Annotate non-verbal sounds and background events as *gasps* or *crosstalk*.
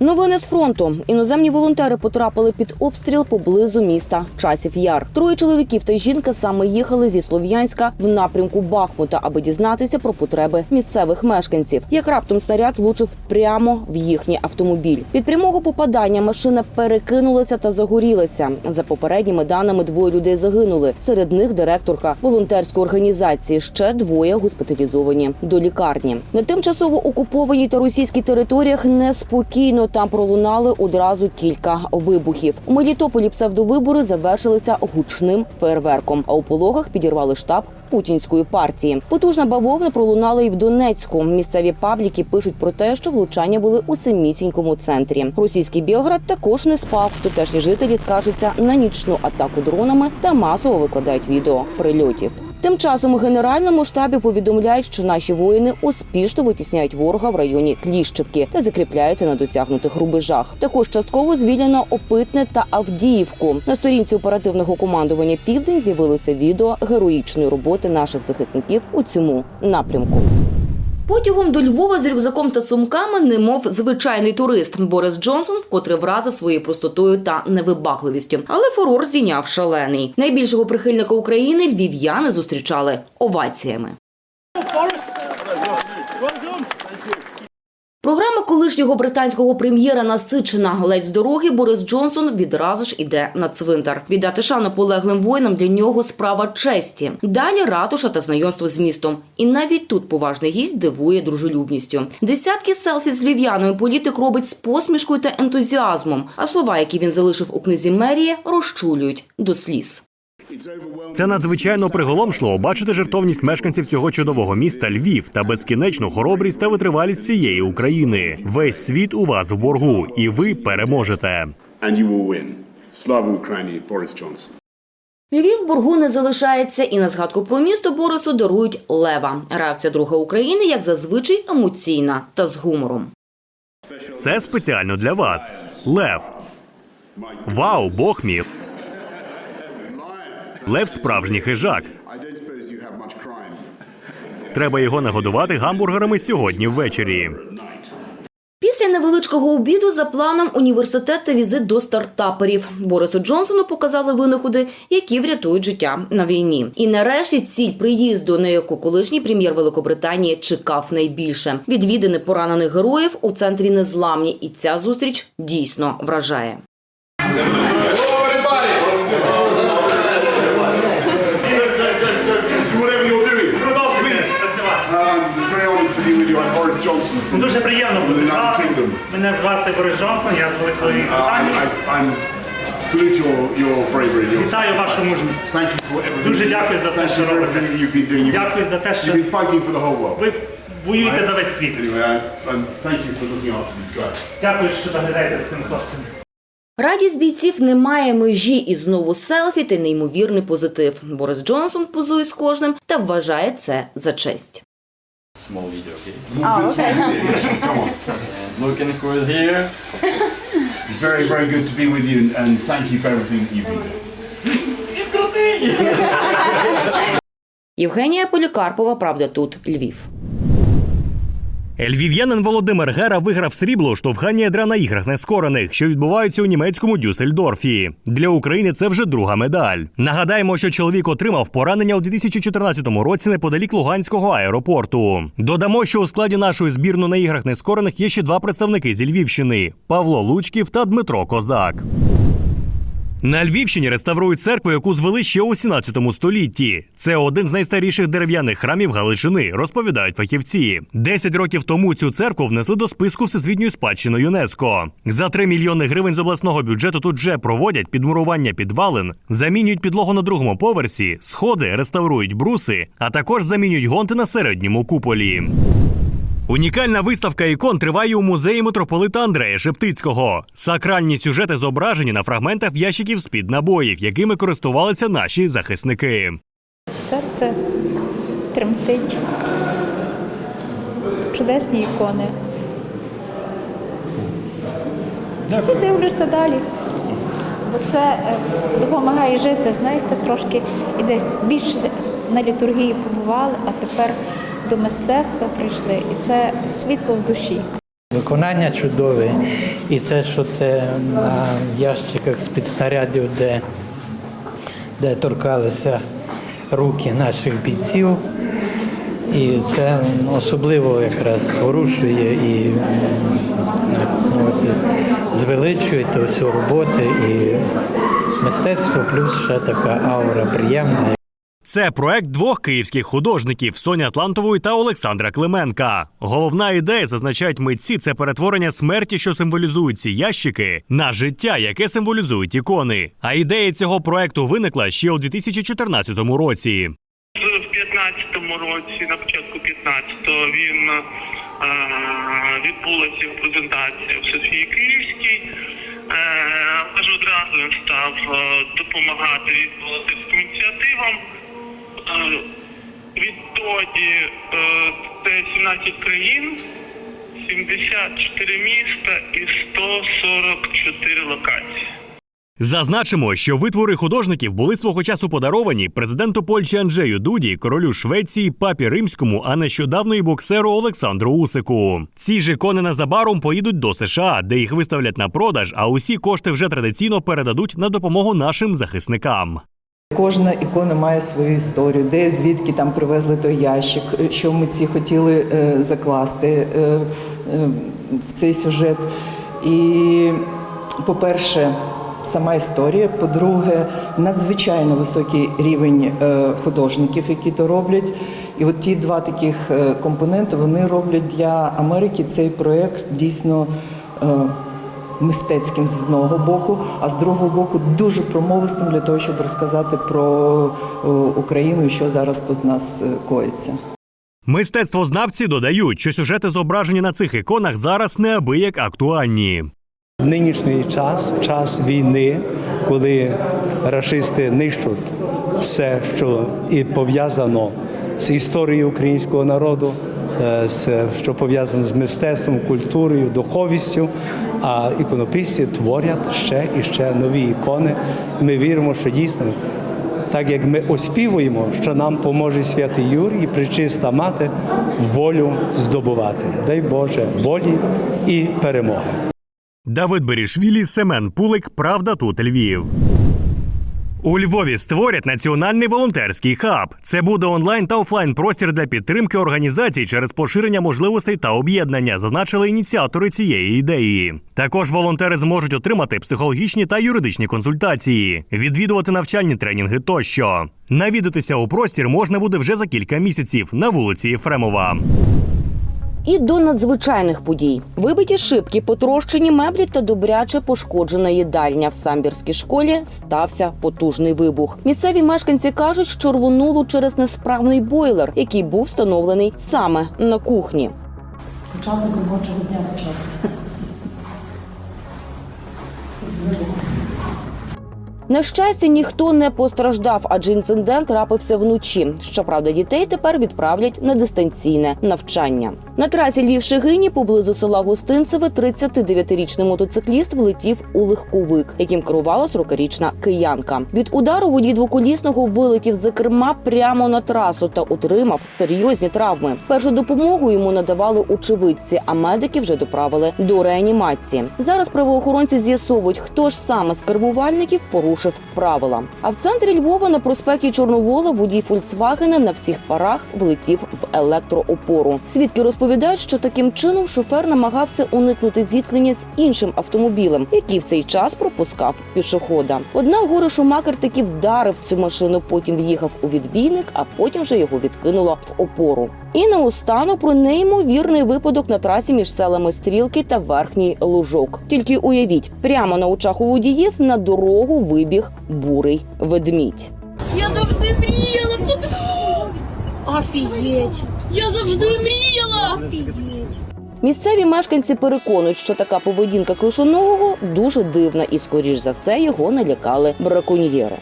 Новини з фронту. Іноземні волонтери потрапили під обстріл поблизу міста Часів Яр. Троє чоловіків та жінка саме їхали зі Слов'янська в напрямку Бахмута, аби дізнатися про потреби місцевих мешканців. Як раптом снаряд влучив прямо в їхній автомобіль. Від прямого попадання машина перекинулася та загорілася. За попередніми даними двоє людей загинули. Серед них директорка волонтерської організації. Ще двоє госпіталізовані до лікарні. На тимчасово окупованій та російській територіях неспокійно. Там пролунали одразу кілька вибухів. У Мелітополі псевдовибори завершилися гучним фейерверком. А у пологах підірвали штаб путінської партії. Потужна бавовна пролунала і в Донецьку. Місцеві пабліки пишуть про те, що влучання були у самісінькому центрі. Російський Білград також не спав. Тутешні жителі скаржаться на нічну атаку дронами та масово викладають відео прильотів. Тим часом у генеральному штабі повідомляють, що наші воїни успішно витісняють ворога в районі Кліщівки та закріпляються на досягнутих рубежах. Також частково звільнено Опитне та Авдіївку. На сторінці оперативного командування Південь з'явилося відео героїчної роботи наших захисників у цьому напрямку. Потягом до Львова з рюкзаком та сумками, немов звичайний турист. Борис Джонсон вкотре вразив своєю простотою та невибагливістю. Але фурор зійняв шалений. Найбільшого прихильника України львів'яни зустрічали оваціями. Програма колишнього британського прем'єра насичена ледь з дороги. Борис Джонсон відразу ж іде на цвинтар. Віддати шану полеглим воїнам для нього справа честі. Далі ратуша та знайомство з містом. І навіть тут поважний гість дивує дружелюбністю. Десятки селфі з львів'янами політик робить з посмішкою та ентузіазмом. А слова, які він залишив у книзі мерії, розчулюють до сліз. Це надзвичайно приголомшливо бачити жертовність мешканців цього чудового міста Львів та безкінечну хоробрість та витривалість всієї України. Весь світ у вас в боргу, і ви переможете. Slava Ukraini, Boris Johnson. Львів боргу не залишається, і на згадку про місто Борису дарують лева. Реакція друга України, як зазвичай, емоційна та з гумором. Це спеціально для вас. Лев. Вау, Бог мій. Лев справжній хижак. Треба його нагодувати гамбургерами сьогодні ввечері. Після невеличкого обіду за планом університет та візит до стартаперів. Борису Джонсону показали винаходи, які врятують життя на війні. І нарешті ціль приїзду, на яку колишній прем'єр Великобританії чекав найбільше. Відвідини поранених героїв у центрі незламні, і ця зустріч дійсно вражає. Whatever you're doing, please. Um, it's very honoured to be with you. I'm Boris Johnson. Дуже приємно бути з вами. Мене звати Борис Джонсон, я з Великої Uh, I, Британії. Salute your, your bravery. Your Вітаю вашу мужність. Thank you for everything. Дуже дякую за все, що робите. you've been doing. Дякую за те, що you've been fighting for the whole world. ви воюєте за весь світ. Anyway, and, and thank you for looking after these guys. Дякую, що доглядаєте за цим хлопцем. Радість бійців не має межі і знову селфі та неймовірний позитив. Борис Джонсон позує з кожним та вважає це за честь. Small video, okay? Oh, okay. Come on. And looking for it here. It's very, very good to be with you and, and thank you for everything that you've been doing. Євгенія Полікарпова, правда, тут Львів. Львів'янин Володимир Гера виграв срібло у штовханні ядра на іграх нескорених, що відбуваються у німецькому Дюссельдорфі. Для України це вже друга медаль. Нагадаємо, що чоловік отримав поранення у 2014 році неподалік Луганського аеропорту. Додамо, що у складі нашої збірної на іграх нескорених є ще два представники зі Львівщини: Павло Лучків та Дмитро Козак. На Львівщині реставрують церкву, яку звели ще у 17 столітті. Це один з найстаріших дерев'яних храмів Галичини, розповідають фахівці. Десять років тому цю церкву внесли до списку всесвітньої спадщини ЮНЕСКО. За 3 мільйони гривень з обласного бюджету тут вже проводять підмурування підвалин, замінюють підлогу на другому поверсі, сходи, реставрують бруси, а також замінюють гонти на середньому куполі. Унікальна виставка ікон триває у музеї митрополита Андрея Шептицького. Сакральні сюжети зображені на фрагментах ящиків з-під набоїв, якими користувалися наші захисники. Серце тремтить. Чудесні ікони. І дивлюся далі. Бо це е, допомагає жити, знаєте, трошки і десь більше на літургії побували, а тепер до мистецтва прийшли. І це світло в душі. Виконання чудове, і те, що це на ящиках з-під снарядів, де, де торкалися руки наших бійців. І це особливо якраз зворушує і ну, от, звеличує всю роботу і мистецтво, плюс ще така аура приємна. Це проект двох київських художників Соні Атлантової та Олександра Клименка. Головна ідея, зазначають митці, це перетворення смерті, що символізують ці ящики, на життя, яке символізують ікони. А ідея цього проекту виникла ще у 2014 році. В 15-му році, на початку 15-го, він е, відбулася презентація в Софії Київській. Е, аж одразу він став е, допомагати ініціативам. Відтоді е, це 17 країн, 74 міста і 144 локації. Зазначимо, що витвори художників були свого часу подаровані президенту Польщі Анджею Дуді, королю Швеції, папі римському, а нещодавно і боксеру Олександру Усику. Ці ж ікони незабаром поїдуть до США, де їх виставлять на продаж, а усі кошти вже традиційно передадуть на допомогу нашим захисникам. Кожна ікона має свою історію, де звідки там привезли той ящик, що митці хотіли е, закласти е, е, в цей сюжет. І, по-перше, сама історія. По-друге, надзвичайно високий рівень е, художників, які то роблять. І от ті два таких е, компоненти вони роблять для Америки цей проєкт дійсно. Е, мистецьким з одного боку, а з другого боку дуже промовистим для того, щоб розказати про Україну і що зараз тут нас е, коїться. Мистецтвознавці додають, що сюжети зображені на цих іконах зараз неабияк актуальні. В нинішній час, в час війни, коли рашисти нищуть все, що і пов'язано з історією українського народу, е, що пов'язано з мистецтвом, культурою, духовістю, а іконописці творять ще і ще нові ікони. Ми віримо, що дійсно, так як ми оспівуємо, що нам поможе святий Юрій і причиста мати волю здобувати. Дай Боже волі і перемоги. Давид Берішвілі, Семен Пулик, Правда тут Львів. У Львові створять національний волонтерський хаб. Це буде онлайн та офлайн простір для підтримки організацій через поширення можливостей та об'єднання, зазначили ініціатори цієї ідеї. Також волонтери зможуть отримати психологічні та юридичні консультації, відвідувати навчальні тренінги тощо. Навідатися у простір можна буде вже за кілька місяців на вулиці Єфремова. І до надзвичайних подій: вибиті шибки, потрощені меблі та добряче пошкоджена їдальня в самбірській школі стався потужний вибух. Місцеві мешканці кажуть, що рвонуло через несправний бойлер, який був встановлений саме на кухні. Початок робочого дня почався. На щастя, ніхто не постраждав, адже інцидент трапився вночі. Щоправда, дітей тепер відправлять на дистанційне навчання. На трасі Львів Шегині поблизу села Гостинцеве 39-річний мотоцикліст влетів у легковик, яким керувала 40-річна киянка. Від удару водій двоколісного вилетів за керма прямо на трасу та отримав серйозні травми. Першу допомогу йому надавали очевидці, а медики вже доправили до реанімації. Зараз правоохоронці з'ясовують, хто ж саме з кермувальників порушив правила. А в центрі Львова на проспекті Чорновола водій Фольксвагена на всіх парах влетів в електроопору. Свідки розповідають, що таким чином шофер намагався уникнути зіткнення з іншим автомобілем, який в цей час пропускав пішохода. Однак горе Шумакер таки вдарив цю машину, потім в'їхав у відбійник, а потім вже його відкинуло в опору. І наостанок про неймовірний випадок на трасі між селами Стрілки та Верхній Лужок. Тільки уявіть, прямо на очах у водіїв на дорогу вибіг бурий ведмідь. Я завжди мріяла. *gasps* Офігеть! Я завжди мріяла! Офігеть! Місцеві мешканці переконують, що така поведінка клишоногого дуже дивна, і скоріш за все його налякали браконьєри.